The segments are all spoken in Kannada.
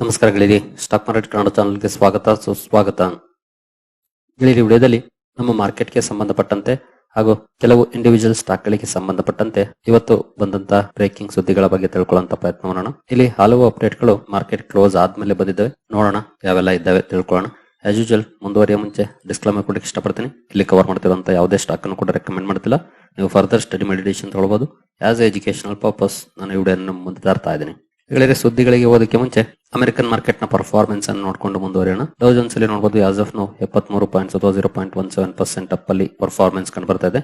ನಮಸ್ಕಾರ ಗೆಳೆಯರಿ ಸ್ಟಾಕ್ ಮಾರ್ಕೆಟ್ ಕನ್ನಡ ಚಾನಲ್ಗೆ ಸ್ವಾಗತ, ಸುಸ್ವಾಗತ. ಗೆಳೆಯರಿ ವಿಡಿಯೋದಲ್ಲಿ ನಮ್ಮ ಮಾರ್ಕೆಟ್ಗೆ ಸಂಬಂಧಪಟ್ಟಂತೆ ಹಾಗೂ ಕೆಲವು ಇಂಡಿವಿಜುವಲ್ ಸ್ಟಾಕ್ ಗಳಿಗೆ ಸಂಬಂಧಪಟ್ಟಂತೆ ಇವತ್ತು ಬಂದಂತ ಬ್ರೇಕಿಂಗ್ ಸುದ್ದಿಗಳ ಬಗ್ಗೆ ತಿಳ್ಕೊಳ್ಳುವಂತ ಪ್ರಯತ್ನ ಮಾಡೋಣ. ಇಲ್ಲಿ ಹಲವು ಅಪ್ಡೇಟ್ಗಳು ಮಾರ್ಕೆಟ್ ಕ್ಲೋಸ್ ಆದ್ಮೇಲೆ ಬಂದಿದ್ದಾವೆ. ನೋಡೋಣ ಯಾವೆಲ್ಲ ಇದ್ದಾವೆ ತಿಳ್ಕೊಳ್ಳೋಣ. ಆಸ್ ಯೂಶುವಲ್ ಮುಂದುವರಿಯ ಮುಂಚೆ ಡಿಸ್ಕ್ಲೈಮರ್ ಕೊಡಕ್ಕೆ ಇಷ್ಟಪಡ್ತೀನಿ. ಇಲ್ಲಿ ಕವರ್ ಮಾಡ್ತಿರುವಂತಹ ಯಾವುದೇ ಸ್ಟಾಕ್ ಅನ್ನು ಕೂಡ ರೆಕಮೆಂಡ್ ಮಾಡ್ತಿಲ್ಲ. ನೀವು ಫರ್ದರ್ ಸ್ಟಡಿ ಮೆಡಿಟೇಷನ್ ತಗೊಳ್ಬಹುದು ಆಸ್ ಎಜುಕೇಶನಲ್ ಪರ್ಪಸ್ ನಾನು ಈ ವಿಡಿಯೋ ಮುಂದೆ ತರ್ತಾ ಇದ್ದೀನಿ. ಗೆಳೆಯರೆ ಸುದ್ದಿಗಳಿಗೆ ಹೋದಕ್ಕೆ ಮುಂಚೆ ಅಮೆರಿಕನ್ ಮಾರ್ಕೆಟ್ನ ಪರ್ಫಾರ್ಮೆನ್ಸ್ ಅನ್ನು ನೋಡ್ಕೊಂಡು ಮುಂದುವರಿಯೋಣ. ಡೌ ಜೋನ್ಸ್ ಅಲ್ಲಿ ನೋಡಬಹುದು ಯಾಸ್ ಆಫ್ ನೋ ಎಪ್ಪತ್ಮೂರು ಪಾಯಿಂಟ್ ಅಥವಾ zero point one seven percent up ಅಲ್ಲಿ ಪರ್ಫಾರ್ಮೆನ್ಸ್ ಕಂಡು ಬರ್ತಾ ಇದೆ.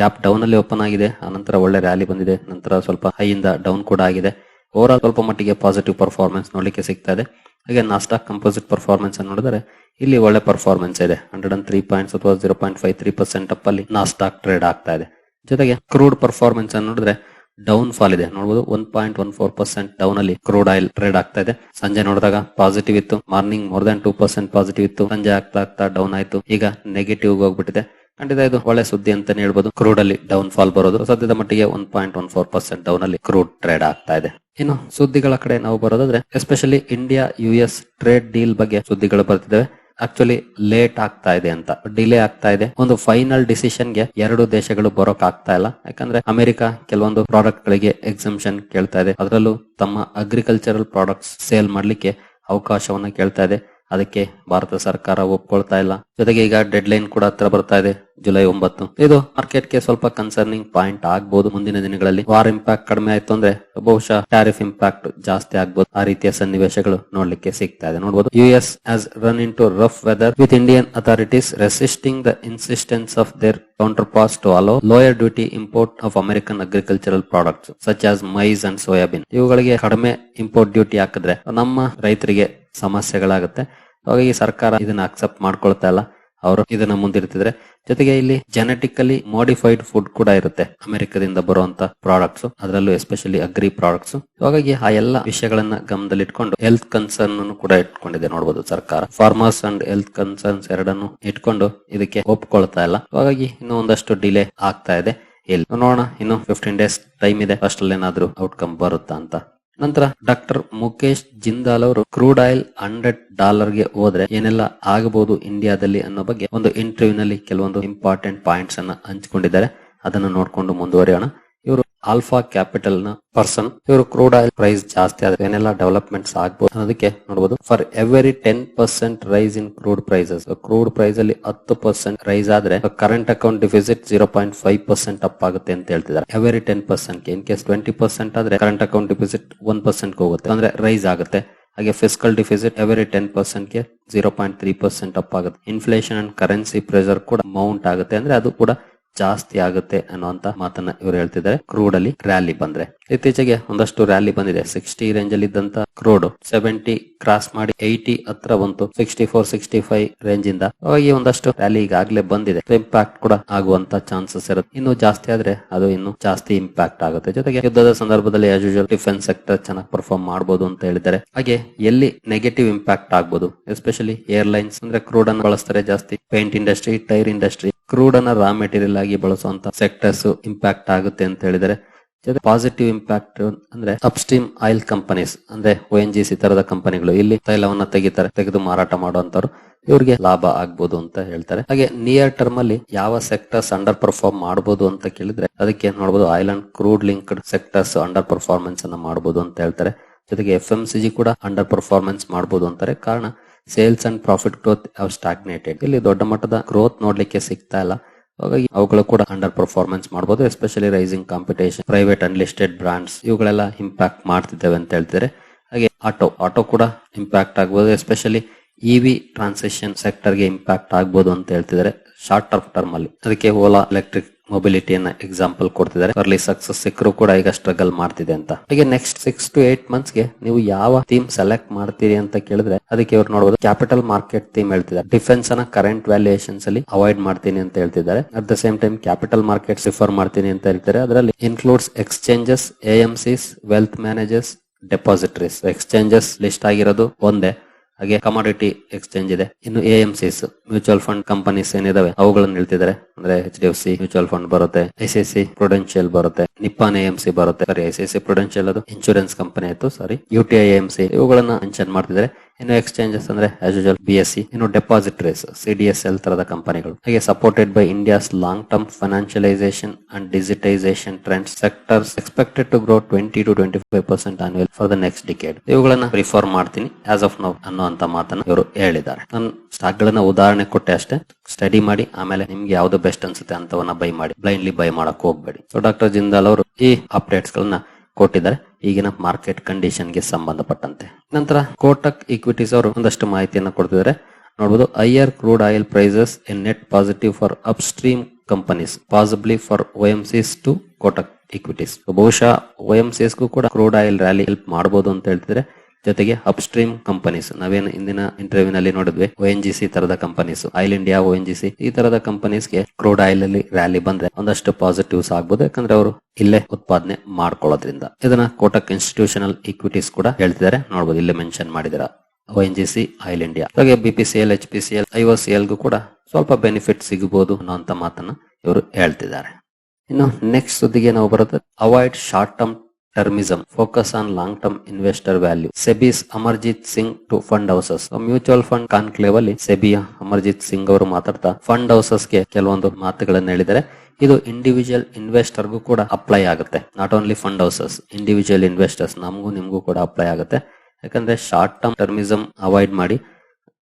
ಗ್ಯಾಪ್ ಡೌನ್ ಅಲ್ಲಿ ಓಪನ್ ಆಗಿದೆ. ಆನಂತರ ಒಳ್ಳೆ ರ್ಯಾಲಿ ಬಂದಿದೆ. ನಂತರ ಸ್ವಲ್ಪ ಹೈ ಇಂದ ಡೌನ್ ಕೂಡ ಆಗಿದೆ. ಓವರ್ ಆಲ್ ಸ್ವಲ್ಪ ಮಟ್ಟಿಗೆ ಪಾಸಿಟಿವ್ ಪರ್ಫಾರ್ಮೆನ್ಸ್ ನೋಡಲಿಕ್ಕೆ ಸಿಗ್ತಾ ಇದೆ. ಹಾಗೆ ನಾಸ್ಟಾಕ್ ಕಂಪೋಸಿಟ್ ಪರ್ಫಾರ್ಮೆನ್ಸ್ ಅನ್ನು ನೋಡಿದರೆ ಇಲ್ಲಿ ಒಳ್ಳೆ ಪರ್ಫಾರ್ಮೆನ್ಸ್ ಇದೆ. ಹಂಡ್ರೆಡ್ ಅಂಡ್ ತ್ರೀ ಪಾಯಿಂಟ್ಸ್ ಅಥವಾ zero point five three percent up ಅಲ್ಲಿ ನಾಸ್ಟಾಕ್ ಟ್ರೇಡ್ ಆಗ್ತಾ ಇದೆ. ಜೊತೆಗೆ ಕ್ರೂಡ್ ಪರ್ಫಾರ್ಮೆನ್ಸ್ ಅನ್ನು ನೋಡಿದ್ರೆ ಡೌನ್ ಫಾಲ್ ಇದೆ. ನೋಡಬಹುದು one point one four percent down ಅಲ್ಲಿ ಕ್ರೂಡ್ ಆಯಿಲ್ ಟ್ರೇಡ್ ಆಗ್ತಾ ಇದೆ. ಸಂಜೆ ನೋಡಿದಾಗ ಪಾಸಿಟಿವ್ ಇತ್ತು. Morning more than two percent positive ಇತ್ತು. ಸಂಜೆ ಆಗ್ತಾ ಆಗ್ತಾ ಡೌನ್ ಆಯ್ತು. ಈಗ ನೆಗೆಟಿವ್ ಹೋಗ್ಬಿಟ್ಟಿದೆ. ಖಂಡಿತ ಇದು ಒಳ್ಳೆ ಸುದ್ದಿ ಅಂತಾನೆ ಹೇಳ್ಬೋದು. ಕ್ರೂಡ್ ಅಲ್ಲಿ ಡೌನ್ ಫಾಲ್ ಬರೋದು. ಸದ್ಯದ ಮಟ್ಟಿಗೆ one point one four percent down ಅಲ್ಲಿ ಕ್ರೂಡ್ ಟ್ರೇಡ್ ಆಗ್ತಾ ಇದೆ. ಇನ್ನು ಸುದ್ದಿಗಳ ಕಡೆ ನಾವು ಬರೋದಾದ್ರೆ especially India U S trade deal ಬಗ್ಗೆ ಸುದ್ದಿಗಳು ಬರ್ತಿದ್ದಾವೆ. ಆಕ್ಚುಲಿ ಲೇಟ್ ಆಗ್ತಾ ಇದೆ ಅಂತ. ಡಿಲೇ ಆಗ್ತಾ ಇದೆ. ಒಂದು ಫೈನಲ್ ಡಿಸಿಷನ್ಗೆ ಎರಡು ದೇಶಗಳು ಬರೋಕ್ ಆಗ್ತಾ ಇಲ್ಲ. ಯಾಕಂದ್ರೆ ಅಮೆರಿಕ ಕೆಲವೊಂದು ಪ್ರಾಡಕ್ಟ್ ಗಳಿಗೆ ಎಕ್ಸಿಮಿಷನ್ ಕೇಳ್ತಾ ಇದೆ. ಅದರಲ್ಲೂ ತಮ್ಮ ಅಗ್ರಿಕಲ್ಚರಲ್ ಪ್ರಾಡಕ್ಟ್ಸ್ ಸೇಲ್ ಮಾಡ್ಲಿಕ್ಕೆ ಅವಕಾಶವನ್ನ ಕೇಳ್ತಾ ಇದೆ. ಅದಕ್ಕೆ ಭಾರತ ಸರ್ಕಾರ ಒಪ್ಕೊಳ್ತಾ ಇಲ್ಲ. ಜೊತೆಗೆ ಈಗ ಡೆಡ್ ಲೈನ್ ಕೂಡ ಹತ್ರ ಬರ್ತಾ ಇದೆ. ಜುಲೈ ಒಂಬತ್ತು. ಇದು ಮಾರ್ಕೆಟ್ಗೆ ಸ್ವಲ್ಪ ಕನ್ಸರ್ನಿಂಗ್ ಪಾಯಿಂಟ್ ಆಗ್ಬಹುದು ಮುಂದಿನ ದಿನಗಳಲ್ಲಿ. ವಾರ್ ಇಂಪ್ಯಾಕ್ಟ್ ಕಡಿಮೆ ಆಯ್ತು ಅಂದ್ರೆ ಬಹುಶಃ ಟ್ಯಾರಿಫ್ ಇಂಪ್ಯಾಕ್ಟ್ ಜಾಸ್ತಿ ಆಗ್ಬಹುದು ಆ ರೀತಿಯ ಸನ್ನಿವೇಶಗಳು ನೋಡ್ಲಿಕ್ಕೆ ಸಿಗ್ತಾ ಇದೆ. ನೋಡಬಹುದು US as run into rough weather with Indian authorities resisting the insistence of their counterparts to allow lower duty import of American agricultural products such as maize and soybean ಇವುಗಳಿಗೆ ಕಡಿಮೆ ಇಂಪೋರ್ಟ್ ಡ್ಯೂಟಿ ಹಾಕಿದ್ರೆ ನಮ್ಮ ರೈತರಿಗೆ ಸಮಸ್ಯೆಗಳಾಗುತ್ತೆ. ಹಾಗಾಗಿ ಸರ್ಕಾರ ಇದನ್ನ ಅಕ್ಸೆಪ್ಟ್ ಮಾಡ್ಕೊಳ್ತಾ ಇಲ್ಲ. ಅವರು ಇದನ್ನ ಮುಂದಿರ್ತಿದ್ರೆ ಜೊತೆಗೆ ಇಲ್ಲಿ ಜೆನೆಟಿಕಲಿ ಮಾಡಿಫೈಡ್ ಫುಡ್ ಕೂಡ ಇರುತ್ತೆ. ಅಮೆರಿಕದಿಂದ ಬರುವಂತ ಪ್ರಾಡಕ್ಟ್ಸ್ ಅದರಲ್ಲೂ ಎಸ್ಪೆಷಲಿ ಅಗ್ರಿ ಪ್ರಾಡಕ್ಟ್ಸ್ ಹಾಗಾಗಿ ಆ ಎಲ್ಲ ವಿಷಯಗಳನ್ನ ಗಮನದಲ್ಲಿಟ್ಕೊಂಡು ಹೆಲ್ತ್ ಕನ್ಸರ್ನ್ ಕೂಡ ಇಟ್ಕೊಂಡಿದೆ ನೋಡಬಹುದು ಸರ್ಕಾರ. ಫಾರ್ಮರ್ಸ್ ಅಂಡ್ ಹೆಲ್ತ್ ಕನ್ಸರ್ನ್ಸ್ ಎರಡನ್ನು ಇಟ್ಕೊಂಡು ಇದಕ್ಕೆ ಒಪ್ಕೊಳ್ತಾ ಇಲ್ಲ. ಹಾಗಾಗಿ ಇನ್ನು ಒಂದಷ್ಟು ಡಿಲೇ ಆಗ್ತಾ ಇದೆ. ಇಲ್ಲಿ ನೋಡೋಣ, ಇನ್ನು ಫಿಫ್ಟೀನ್ ಡೇಸ್ ಟೈಮ್ ಇದೆ ಅಷ್ಟರಲ್ಲಿ ಏನಾದ್ರೂ ಔಟ್ಕಮ್ ಬರುತ್ತಾ ಅಂತ. ನಂತರ ಡಾಕ್ಟರ್ ಮುಕೇಶ್ ಜಿಂದಾಲ್ ಅವರು ಕ್ರೂಡ್ ಆಯಿಲ್ ಹಂಡ್ರೆಡ್ ಡಾಲರ್ಗೆ ಹೋದ್ರೆ ಏನೆಲ್ಲ ಆಗಬಹುದು ಇಂಡಿಯಾದಲ್ಲಿ ಅನ್ನೋ ಬಗ್ಗೆ ಒಂದು ಇಂಟರ್ವ್ಯೂ ನಲ್ಲಿ ಕೆಲವೊಂದು ಇಂಪಾರ್ಟೆಂಟ್ ಪಾಯಿಂಟ್ಸ್ ಅನ್ನ ಹಂಚಿಕೊಂಡಿದ್ದಾರೆ. ಅದನ್ನು ನೋಡ್ಕೊಂಡು ಮುಂದುವರಿಯೋಣ. ಆಲ್ಫಾ ಕ್ಯಾಪಿಟಲ್ನ ಪರ್ಸನ್ ಇವರು ಕ್ರೂಡ್ ಆಯಿಲ್ ಪ್ರೈಸ್ ಜಾಸ್ತಿ ಆದ್ರೆ ಏನೆಲ್ಲ ಡೆವಲಪ್ಮೆಂಟ್ಸ್ ಆಗ್ಬೋದು ಅನ್ನೋದಕ್ಕೆ ನೋಡಬಹುದು for every ten percent rise in crude prices crude price ಅಲ್ಲಿ ಹತ್ತು ಪರ್ಸೆಂಟ್ ರೈಸ್ ಆದ್ರೆ current account deficit zero point five percent up ಆಗುತ್ತೆ ಅಂತ ಹೇಳ್ತಿದ್ದಾರೆ. Every ten percent in case twenty percent ಆದ್ರೆ current account deficit one percent ಹೋಗುತ್ತೆ. ಅಂದ್ರೆ ರೈಸ್ ಆಗುತ್ತೆ. ಹಾಗೆ physical deficit every ten ಪರ್ಸೆಂಟ್ಗೆ zero point three percent up ಆಗುತ್ತೆ. ಇನ್ಫ್ಲೇಷನ್ ಅಂಡ್ ಕರೆನ್ಸಿ ಪ್ರೆಸರ್ ಕೂಡ ಮೌಂಟ್ ಆಗುತ್ತೆ. ಅಂದ್ರೆ ಅದು ಕೂಡ ಜಾಸ್ತಿ ಆಗುತ್ತೆ ಅನ್ನುವಂತ ಮಾತನ್ನ ಇವರು ಹೇಳ್ತಿದ್ದಾರೆ. ಕ್ರೂಡ್ ಅಲ್ಲಿ ರ್ಯಾಲಿ ಬಂದ್ರೆ. ಇತ್ತೀಚೆಗೆ ಒಂದಷ್ಟು ರ್ಯಾಲಿ ಬಂದಿದೆ. ಸಿಕ್ಸ್ಟಿ ರೇಂಜ್ ಅಲ್ಲಿ ಇದ್ದಂತ ಕ್ರೂಡ್ ಸೆವೆಂಟಿ ಕ್ರಾಸ್ ಮಾಡಿ ಏಯ್ಟಿ ಹತ್ರ ಬಂತು. Sixty four sixty five range ಇಂದ. ಈ ಒಂದಷ್ಟು ರ್ಯಾಲಿ ಈಗಾಗಲೇ ಬಂದಿದೆ. ಇಂಪ್ಯಾಕ್ಟ್ ಕೂಡ ಆಗುವಂತ ಚಾನ್ಸಸ್ ಇರುತ್ತೆ. ಇನ್ನು ಜಾಸ್ತಿ ಆದ್ರೆ ಅದು ಇನ್ನು ಜಾಸ್ತಿ ಇಂಪ್ಯಾಕ್ಟ್ ಆಗುತ್ತೆ. ಜೊತೆಗೆ ಯುದ್ಧದ ಸಂದರ್ಭದಲ್ಲಿ ಆಸ್ ಯೂಶಲ್ ಡಿಫೆನ್ಸ್ ಸೆಕ್ಟರ್ ಚೆನ್ನಾಗಿ ಪರ್ಫಾರ್ಮ್ ಮಾಡಬಹುದು ಅಂತ ಹೇಳಿದ್ದಾರೆ. ಹಾಗೆ ಎಲ್ಲಿ ನೆಗೆಟಿವ್ ಇಂಪ್ಯಾಕ್ಟ್ ಆಗ್ಬಹುದು ಎಸ್ಪೆಷಲಿ ಏರ್ಲೈನ್ಸ್ ಅಂದ್ರೆ ಕ್ರೂಡ್ ಅನ್ನು ಬಳಸ್ತಾರೆ ಜಾಸ್ತಿ. Paint industry tyre industry crude ಅನ್ನ ರಾ ಮೆಟೀರಿಯಲ್ ಆಗಿ ಬಳಸುವಂತ ಸೆಕ್ಟರ್ಸ್ ಇಂಪ್ಯಾಕ್ಟ್ ಆಗುತ್ತೆ ಅಂತ ಹೇಳಿದರೆ ಪಾಸಿಟಿವ್ ಇಂಪ್ಯಾಕ್ಟ್ ಅಂದ್ರೆ ಅಪ್ಸ್ಟ್ರೀಮ್ ಆಯಿಲ್ ಕಂಪನೀಸ್ ಅಂದ್ರೆ ಒ ಎನ್ ಜಿ ತರದ ಕಂಪನಿಗಳು ಇಲ್ಲಿ ತೈಲವನ್ನ ತೆಗಿತಾರೆ, ತೆಗೆದು ಮಾರಾಟ ಮಾಡುವಂತವ್ರು ಇವ್ರಿಗೆ ಲಾಭ ಆಗ್ಬೋದು ಅಂತ ಹೇಳ್ತಾರೆ. ಹಾಗೆ ನಿಯರ್ ಟರ್ಮ್ ಅಲ್ಲಿ ಯಾವ ಸೆಕ್ಟರ್ಸ್ ಅಂಡರ್ ಪರ್ಫಾರ್ಮ್ ಮಾಡಬಹುದು ಅಂತ ಕೇಳಿದ್ರೆ, ಅದಕ್ಕೆ ನೋಡಬಹುದು oil and crude linked sectors under performance ಅನ್ನ ಮಾಡಬಹುದು ಅಂತ ಹೇಳ್ತಾರೆ. ಜೊತೆಗೆ ಎಫ್ ಎಂ ಸಿ ಜಿ ಕೂಡ ಅಂಡರ್ ಪರ್ಫಾರ್ಮೆನ್ಸ್ ಮಾಡಬಹುದು ಅಂತಾರೆ. ಕಾರಣ sales and profit growth stagnated ಇಲ್ಲಿ ದೊಡ್ಡ ಮಟ್ಟದ ಗ್ರೋತ್ ನೋಡ್ಲಿಕ್ಕೆ ಸಿಗ್ತಾ ಇಲ್ಲ. ಹಾಗಾಗಿ ಅವುಗಳು ಕೂಡ ಅಂಡರ್ ಪರ್ಫಾರ್ಮೆನ್ಸ್ ಮಾಡಬಹುದು especially rising competition private and listed brands ಇವುಗಳೆಲ್ಲ ಇಂಪ್ಯಾಕ್ಟ್ ಮಾಡ್ತಿದ್ದೇವೆ ಅಂತ ಹೇಳ್ತಿದ್ದಾರೆ ಹಾಗೆ ಆಟೋ ಆಟೋ ಕೂಡ ಇಂಪ್ಯಾಕ್ಟ್ ಆಗ್ಬೋದು ಎಸ್ಪೆಷಲಿ ಇವಿ ಟ್ರಾನ್ಸಿಷನ್ ಸೆಕ್ಟರ್ಗೆ ಇಂಪ್ಯಾಕ್ಟ್ ಆಗ್ಬೋದು ಅಂತ ಹೇಳ್ತಿದ್ದಾರೆ. ಶಾರ್ಟ್ ಟರ್ಮ್ ಟರ್ಮ್ ಅಲ್ಲಿ. ಅದಕ್ಕೆ ಓಲಾ ಎಲೆಕ್ಟ್ರಿಕ್ ಮೊಬಿಲಿಟಿ ಅನ್ನ ಎಕ್ಸಾಂಪಲ್ ಕೊಡ್ತಿದ್ದಾರೆ. ಅಲ್ಲಿ ಸಕ್ಸಸ್ ಸಿಕ್ಕರು ಕೂಡ ಈಗ ಸ್ಟ್ರಗಲ್ ಮಾಡ್ತಿದೆ ಅಂತ. ಹಾಗೆ ನೆಕ್ಸ್ಟ್ ಸಿಕ್ಸ್ ಟು ಏಟ್ ಮಂತ್ಸ್ಗೆ ನೀವು ಯಾವ ಥೀಮ್ ಸೆಲೆಕ್ಟ್ ಮಾಡ್ತೀರಿ ಅಂತ ಕೇಳಿದ್ರೆ ಅದಕ್ಕೆ ಇವ್ರು ನೋಡಬಹುದು ಕ್ಯಾಪಿಟಲ್ ಮಾರ್ಕೆಟ್ ಥೀಮ್ ಹೇಳ್ತಿದ್ದಾರೆ. ಡಿಫೆನ್ಸ್ ಅನ್ನ ಕರೆಂಟ್ ವ್ಯಾಲ್ಯೂಯೇಷನ್ಸ್ ಅಲ್ಲಿ ಅವಾಯ್ಡ್ ಮಾಡ್ತೀನಿ ಅಂತ ಹೇಳ್ತಿದ್ದಾರೆ. At the same time capital market refer ಮಾಡ್ತೀನಿ ಅಂತ ಹೇಳ್ತಾರೆ ಅದರಲ್ಲಿ includes exchanges A M Cs wealth managers depositories exchanges list ಆಗಿರೋದು ಒಂದೇ. ಹಾಗೆ ಕಮಾಡಿಟಿ ಎಕ್ಸ್ಚೇಂಜ್ ಇದೆ. ಇನ್ನು A M Cs mutual fund companies ಏನಿದಾವೆ, ಅವುಗಳನ್ನು ಹೇಳ್ತಿದ್ದಾರೆ ಅಂದ್ರೆ H D F C mutual fund ಬರುತ್ತೆ ಐ ಸಿ ಪ್ರೊಡೆನ್ಶಿಯಲ್ ಬರುತ್ತೆ ನಿಪ್ಪಾನ್ ಎ ಎಂ ಸಿ ಬರುತ್ತೆ. ಸಾರಿ ಐ ಸಿ ಪ್ರೊಡೆನ್ಶಿಯಲ್ ಅದು ಇನ್ಶೂರೆನ್ಸ್ ಕಂಪನಿ ಆಯ್ತು sorry U T I M C ಇವುಗಳನ್ನ ಮೆನ್ಷನ್ ಮಾಡ್ತಿದ್ದಾರೆ ಇನ್ನು ಎಕ್ಸ್ಚೇಂಜಸ್ ಅಂದ್ರೆ as usual B S C ಇನ್ನು depositories C D S L ತರದ ಕಂಪನಿಗಳು ಹಾಗೆ supported by India's long term financialisation and digitisation trend sectors expected to grow twenty to twenty five percent annual for the next decade ಇವುಗಳನ್ನ ಪ್ರಿಫರ್ ಮಾಡ್ತೀನಿ. ಆಸ್ ಆಫ್ ನೌ ಅನ್ನುವಂತ ಮಾತನ್ನ ಇವರು ಹೇಳಿದ್ದಾರೆ. ನಾನು ಸ್ಟಾಕ್ ಗಳನ್ನ ಉದಾಹರಣೆ ಕೊಟ್ಟೆ ಅಷ್ಟೇ. ಸ್ಟಡಿ ಮಾಡಿ, ಆಮೇಲೆ ನಿಮ್ಗೆ ಯಾವ್ದು ಬೆಸ್ಟ್ ಅನ್ಸುತ್ತೆ ಅಂತವನ್ನ ಬೈ ಮಾಡಿ ಬ್ಲೈಂಡ್ಲಿ ಬೈ ಮಾಡಕ್ ಹೋಗ್ಬೇಡಿ. ಸೊ ಡಾಕ್ಟರ್ ಜಿಂದಾಲ್ ಅವರು ಈ ಅಪ್ಡೇಟ್ಸ್ ಗಳನ್ನ ಕೊಟ್ಟಿದ್ದಾರೆ. ಈಗಿನ ಮಾರ್ಕೆಟ್ ಕಂಡೀಷನ್ಗೆ ಸಂಬಂಧಪಟ್ಟಂತೆ. ನಂತರ ಕೋಟಕ್ ಈಕ್ವಿಟೀಸ್ ಅವರು ಒಂದಷ್ಟು ಮಾಹಿತಿಯನ್ನು ಕೊಡ್ತಿದ್ದಾರೆ. ನೋಡಬಹುದು higher crude oil prices in net positive for upstream companies possibly for O M Cs to Kotak equities ಬಹುಶಃ ಸಿಸ್ಗೂ ಕೂಡ ಕ್ರೂಡ್ ಆಯಿಲ್ ರ್ಯಾಲಿ ಹೆಲ್ಪ್ ಮಾಡಬಹುದು ಅಂತ ಹೇಳ್ತಿದ್ರೆ ಜೊತೆಗೆ ಅಪ್ ಸ್ಟ್ರೀಮ್ ಕಂಪನೀಸ್ ನಾವೇನು ಇಂದಿನ ಇಂಟರ್ವ್ಯೂ ನಲ್ಲಿ ನೋಡಿದ್ವಿ ಒ ಎನ್ ಜಿ ಸಿ ತರದ companies oil India O N G C ಈ ತರದ ಕಂಪನೀಸ್ಗೆ ಕ್ರೂಡ್ ಆಯಿಲ್ ಅಲ್ಲಿ ರ್ಯಾಲಿ ಬಂದ್ರೆ ಒಂದಷ್ಟು ಪಾಸಿಟಿವ್ಸ್ ಆಗ್ಬೋದು. ಯಾಕಂದ್ರೆ ಅವರು ಇಲ್ಲೇ ಉತ್ಪಾದನೆ ಮಾಡ್ಕೊಳ್ಳೋದ್ರಿಂದ. ಇದನ್ನ ಕೋಟಕ್ ಇನ್ಸ್ಟಿಟ್ಯೂಷನಲ್ ಇಕ್ವಿಟೀಸ್ ಕೂಡ ಹೇಳ್ತಿದ್ದಾರೆ. ನೋಡಬಹುದು ಇಲ್ಲೇ mention ಮಾಡಿದಿರ O N G C oil India ಹಾಗೆ B P C L H P C L C ಎಲ್ಗೂ ಕೂಡ ಸ್ವಲ್ಪ ಬೆನಿಫಿಟ್ ಸಿಗಬಹುದು ಅನ್ನೋಂತ ಮಾತನ್ನ ಇವರು ಹೇಳ್ತಿದ್ದಾರೆ. ಇನ್ನು ನೆಕ್ಸ್ಟ್ ಸುದ್ದಿಗೆ ನಾವು ಬರುತ್ತೆ avoid short term termism focus on long term investor value SEBI's Amarjit Singh to fund houses mutual fund conclave ಅಲ್ಲಿ ಸೆಬಿಯ ಅಮರ್ಜಿತ್ ಸಿಂಗ್ ಅವರು ಮಾತಾಡ್ತಾ ಫಂಡ್ ಹೌಸಸ್ಗೆ ಕೆಲವೊಂದು ಮಾತುಗಳನ್ನು ಹೇಳಿದರೆ ಇದು ಇಂಡಿವಿಜುವಲ್ ಇನ್ವೆಸ್ಟರ್ಗೂ ಕೂಡ ಅಪ್ಲೈ ಆಗುತ್ತೆ. Not only fund houses individual investors ನಮಗೂ ನಿಮಗೂ ಕೂಡ ಅಪ್ಲೈ ಆಗುತ್ತೆ. ಯಾಕಂದ್ರೆ ಶಾರ್ಟ್ ಟರ್ಮ್ ಟರ್ಮಿಸಮ್ ಅವಾಯ್ಡ್ ಮಾಡಿ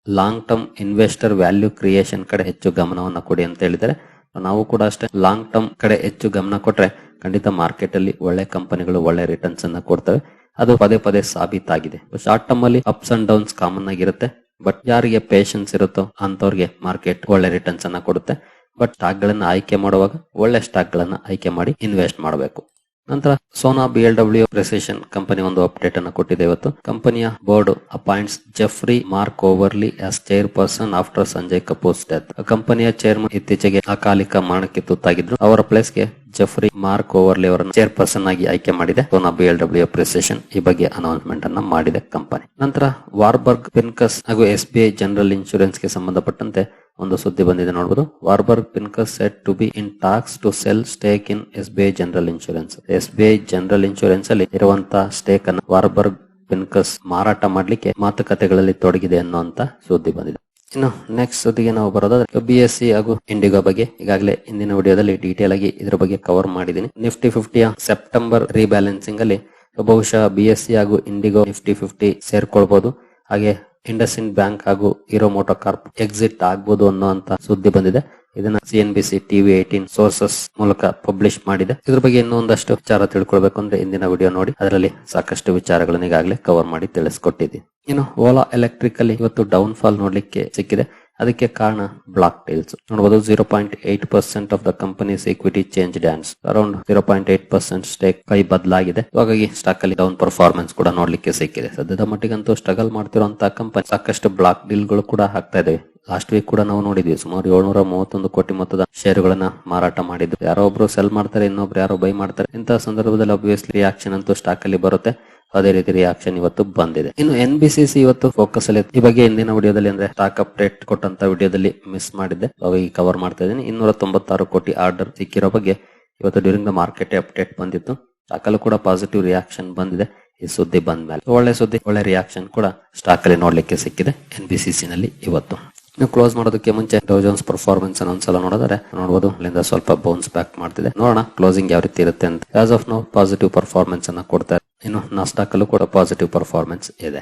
long term investor value creation ಕಡೆ ಹೆಚ್ಚು ಗಮನವನ್ನು ಕೊಡಿ ಅಂತ ಹೇಳಿದರೆ ನಾವು ಕೂಡ ಅಷ್ಟೇ ಲಾಂಗ್ ಟರ್ಮ್ ಕಡೆ ಹೆಚ್ಚು ಗಮನ ಕೊಟ್ರೆ ಖಂಡಿತ ಮಾರ್ಕೆಟ್ ಅಲ್ಲಿ ಒಳ್ಳೆ ಕಂಪನಿಗಳು ಒಳ್ಳೆ ರಿಟರ್ನ್ಸ್ ಅನ್ನ ಕೊಡ್ತವೆ. ಅದು ಪದೇ ಪದೇ ಸಾಬೀತಾಗಿದೆ. ಶಾರ್ಟ್ ಟರ್ಮ್ ಅಲ್ಲಿ ಅಪ್ಸ್ ಅಂಡ್ ಡೌನ್ಸ್ ಕಾಮನ್ ಆಗಿರುತ್ತೆ. ಬಟ್ ಯಾರಿಗೆ ಪೇಷನ್ಸ್ ಇರುತ್ತೋ ಅಂತವ್ರಿಗೆ ಮಾರ್ಕೆಟ್ ಒಳ್ಳೆ ರಿಟರ್ನ್ಸ್ ಅನ್ನ ಕೊಡುತ್ತೆ. ಬಟ್ ಸ್ಟಾಕ್ ಗಳನ್ನ ಆಯ್ಕೆ ಮಾಡುವಾಗ ಒಳ್ಳೆ ಸ್ಟಾಕ್ ಗಳನ್ನ ಆಯ್ಕೆ ಮಾಡಿ ಇನ್ವೆಸ್ಟ್ ಮಾಡಬೇಕು. ನಂತರ Sona B L W precision company ಒಂದು ಅಪ್ಡೇಟ್ ಅನ್ನು ಕೊಟ್ಟಿದೆ ಇವತ್ತು. ಕಂಪನಿಯ board appoints Jeffrey Mark Overly as chairperson after Sanjay Kapoor's death ಕಂಪನಿಯ ಚೇರ್ಮನ್ ಇತ್ತೀಚೆಗೆ ಅಕಾಲಿಕ ಮರಣಕ್ಕೆ ತುತ್ತಾಗಿದ್ರು. ಅವರ ಪ್ಲೇಸ್ಗೆ ಜೆಫ್ರಿ ಮಾರ್ಕ್ ಓವರ್ಲಿ ಅವರನ್ನು ಚೇರ್ಪರ್ಸನ್ ಆಗಿ ಆಯ್ಕೆ ಮಾಡಿದೆ. ಸೋನಾ ಬಿ ಪ್ರೆಸೇಷನ್ ಈ ಬಗ್ಗೆ ಅನೌನ್ಸ್ಮೆಂಟ್ ಅನ್ನ ಮಾಡಿದೆ ಕಂಪನಿ ನಂತರ ವಾರ್ಬರ್ಗ್ ಪಿನ್ಕಸ್ ಹಾಗೂ ಎಸ್ ಬಿ ಐ ಜನರಲ್ ಇನ್ಶೂರೆನ್ಸ್ಗೆ ಸಂಬಂಧಪಟ್ಟಂತೆ ಒಂದು ಸುದ್ದಿ ಬಂದಿದೆ ನೋಡಬಹುದು Warburg Pincus set to be in talks to sell stake in S B I general insurance S B I general insurance ಅಲ್ಲಿ ಇರುವಂತಹ ಸ್ಟೇಕ್ ಅನ್ನು ವಾರ್ಬರ್ಗ್ ಪಿನ್ಕಸ್ ಮಾರಾಟ ಮಾಡಲಿಕ್ಕೆ ಮಾತುಕತೆಗಳಲ್ಲಿ ತೊಡಗಿದೆ ಅನ್ನುವಂತ ಸುದ್ದಿ ಬಂದಿದೆ. ಇನ್ನು ನೆಕ್ಸ್ಟ್ ಸುದ್ದಿಗೆ ನಾವು ಬರೋದಾದ್ರೆ ಬಿ ಎಸ್ ಸಿ ಹಾಗೂ ಇಂಡಿಗೋ ಬಗ್ಗೆ ಈಗಾಗಲೇ ಇಂದಿನ ವಿಡಿಯೋದಲ್ಲಿ ಡೀಟೇಲ್ ಆಗಿ ಇದರ ಬಗ್ಗೆ ಕವರ್ ಮಾಡಿದ್ದೀನಿ. ನಿಫ್ಟಿ ಫಿಫ್ಟಿಯ ಸೆಪ್ಟೆಂಬರ್ ರೀಬ್ಯಾಲೆನ್ಸಿಂಗ್ ಅಲ್ಲಿ ಬಹುಶಃ ಬಿ ಎಸ್ ಸಿ ಹಾಗೂ ಇಂಡಿಗೋ ನಿಫ್ಟಿ ಫಿಫ್ಟಿ ಸೇರ್ಕೊಳ್ಬಹುದು ಹಾಗೆ ಇಂಡಸ್ ಇಂಡ್ ಬ್ಯಾಂಕ್ ಹಾಗೂ ಹೀರೋ ಮೋಟೋ ಕಾರ್ಪ್ ಎಕ್ಸಿಟ್ ಆಗ್ಬೋದು ಅನ್ನುವಂತ ಸುದ್ದಿ ಬಂದಿದೆ. ಇದನ್ನ C N B C TV eighteen sources ಮೂಲಕ ಪಬ್ಲಿಷ್ ಮಾಡಿದೆ. ಇದ್ರ ಬಗ್ಗೆ ಇನ್ನೂ ಒಂದಷ್ಟು ವಿಚಾರ ತಿಳ್ಕೊಳ್ಬೇಕು ಅಂದ್ರೆ ಇಂದಿನ ವಿಡಿಯೋ ನೋಡಿ. ಅದರಲ್ಲಿ ಸಾಕಷ್ಟು ವಿಚಾರಗಳನ್ನು ಈಗಾಗಲೇ ಕವರ್ ಮಾಡಿ ತಿಳಿಸ್ಕೊಟ್ಟಿದ್ದೀನಿ. ಇನ್ನು ಓಲಾ ಎಲೆಕ್ಟ್ರಿಕ್ ಅಲ್ಲಿ ಇವತ್ತು ಡೌನ್ ಫಾಲ್ ನೋಡ್ಲಿಕ್ಕೆ ಸಿಕ್ಕಿದೆ. ಅದಕ್ಕೆ ಕಾರಣ ಬ್ಲಾಕ್ ಟೇಲ್ಸ್ ನೋಡಬಹುದು zero point eight percent of the companies equity change dance around zero point eight percent stake ಕೈ ಬದಲಾಗಿದೆ. ಹಾಗಾಗಿ ಸ್ಟಾಕ್ ಅಲ್ಲಿ ಡೌನ್ ಪರ್ಫಾರ್ಮೆನ್ಸ್ ಕೂಡ ನೋಡ್ಲಿಕ್ಕೆ ಸಿಕ್ಕಿದೆ. ಸದ್ಯದ ಮಟ್ಟಿಗಂತೂ ಸ್ಟ್ರಗಲ್ ಮಾಡ್ತಿರುವಂತಹ ಕಂಪನಿ ಸಾಕಷ್ಟು ಬ್ಲಾಕ್ ಡೀಲ್ಗಳು ಕೂಡ ಆಗ್ತಾ ಇದಾವೆ. ಲಾಸ್ಟ್ ವೀಕ್ ಕೂಡ ನಾವು ನೋಡಿದ್ವಿ, ಸುಮಾರು ಏಳ್ನೂರ ಮೂವತ್ತೊಂದು ಕೋಟಿ ಮೊತ್ತದ ಶೇರ್ಗಳನ್ನ ಮಾರಾಟ ಮಾಡಿದ್ರು. ಯಾರೋ ಒಬ್ರು ಸೆಲ್ ಮಾಡ್ತಾರೆ, ಇನ್ನೊಬ್ರು ಯಾರೋ ಬೈ ಮಾಡ್ತಾರೆ. ಇಂತಹ ಸಂದರ್ಭದಲ್ಲಿ ಅಬ್ವಿಯಸ್ಲಿ ಆಕ್ಷನ್ ಅಂತೂ ಸ್ಟಾಕ್ ಅಲ್ಲಿ ಬರುತ್ತೆ. ಅದೇ ರೀತಿ ರಿಯಾಕ್ಷನ್ ಇವತ್ತು ಬಂದಿದೆ. ಇನ್ನು ಎನ್ ಬಿ ಸಿ ಸಿ ಇವತ್ತು ಫೋಕಸ್ ಅಲ್ಲಿ ಈ ಬಗ್ಗೆ ಹಿಂದಿನ ವಿಡಿಯೋದಲ್ಲಿ ಅಂದ್ರೆ ಸ್ಟಾಕ್ ಅಪ್ಡೇಟ್ ಕೊಟ್ಟಂತ ವಿಡಿಯೋದಲ್ಲಿ ಮಿಸ್ ಮಾಡಿದ್ದೆ. ಅವಾಗ ಕವರ್ ಮಾಡ್ತಾ ಇದ್ದೀನಿ. ಇನ್ನೂರ ತೊಂಬತ್ತಾರು ಕೋಟಿ ಆರ್ಡರ್ ಸಿಕ್ಕಿರೋ ಬಗ್ಗೆ ಇವತ್ತು ಡ್ಯೂರಿಂಗ್ ದ ಮಾರ್ಕೆಟ್ ಅಪ್ಡೇಟ್ ಬಂದಿತ್ತು. ಸ್ಟಾಕ್ ಅಲ್ಲೂ ಕೂಡ ಪಾಸಿಟಿವ್ ರಿಯಾಕ್ಷನ್ ಬಂದಿದೆ. ಈ ಸುದ್ದಿ ಬಂದ ಮೇಲೆ ಒಳ್ಳೆ ಸುದ್ದಿ, ಒಳ್ಳೆ ರಿಯಾಕ್ಷನ್ ಕೂಡ ಸ್ಟಾಕ್ ಅಲ್ಲಿ ನೋಡ್ಲಿಕ್ಕೆ ಸಿಕ್ಕಿದೆ ಎನ್ ಬಿ ನಲ್ಲಿ ಇವತ್ತು. ನೀವು ಕ್ಲೋಸ್ ಮಾಡೋದಕ್ಕೆ ಮುಂಚೆ ಡೋಜೋನ್ಸ್ ಪರ್ಫಾರ್ಮೆನ್ಸ್ ಅನ್ನು ಒಂದ್ಸಲ ನೋಡಿದ್ರೆ ನೋಡಬಹುದು ಅಲ್ಲಿಂದ ಸ್ವಲ್ಪ ಬೌನ್ಸ್ ಬ್ಯಾಕ್ ಮಾಡ್ತಿದೆ. ನೋಡೋಣ ಕ್ಲೋಸಿಂಗ್ ಯಾವ ರೀತಿ ಇರುತ್ತೆ ಅಂತ. As of now positive performance ಅನ್ನ ಕೊಡ್ತಾರೆ ಇನ್ನು ನಾಸ್ಟಾಕ್ ಕೂಡ ಪಾಸಿಟಿವ್ ಪರ್ಫಾರ್ಮೆನ್ಸ್ ಇದೆ.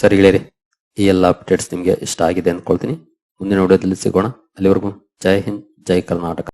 ಸರಿ ಹೇಳಿರಿ ಈ ಎಲ್ಲ ಅಪ್ಡೇಟ್ಸ್ ನಿಮಗೆ ಇಷ್ಟ ಆಗಿದೆ ಅಂದ್ಕೊಳ್ತೀನಿ. ಮುಂದಿನ ವಿಡಿಯೋದಲ್ಲಿ ಸಿಗೋಣ. ಅಲ್ಲಿವರೆಗೂ ಜೈ ಹಿಂದ್, ಜೈ ಕರ್ನಾಟಕ.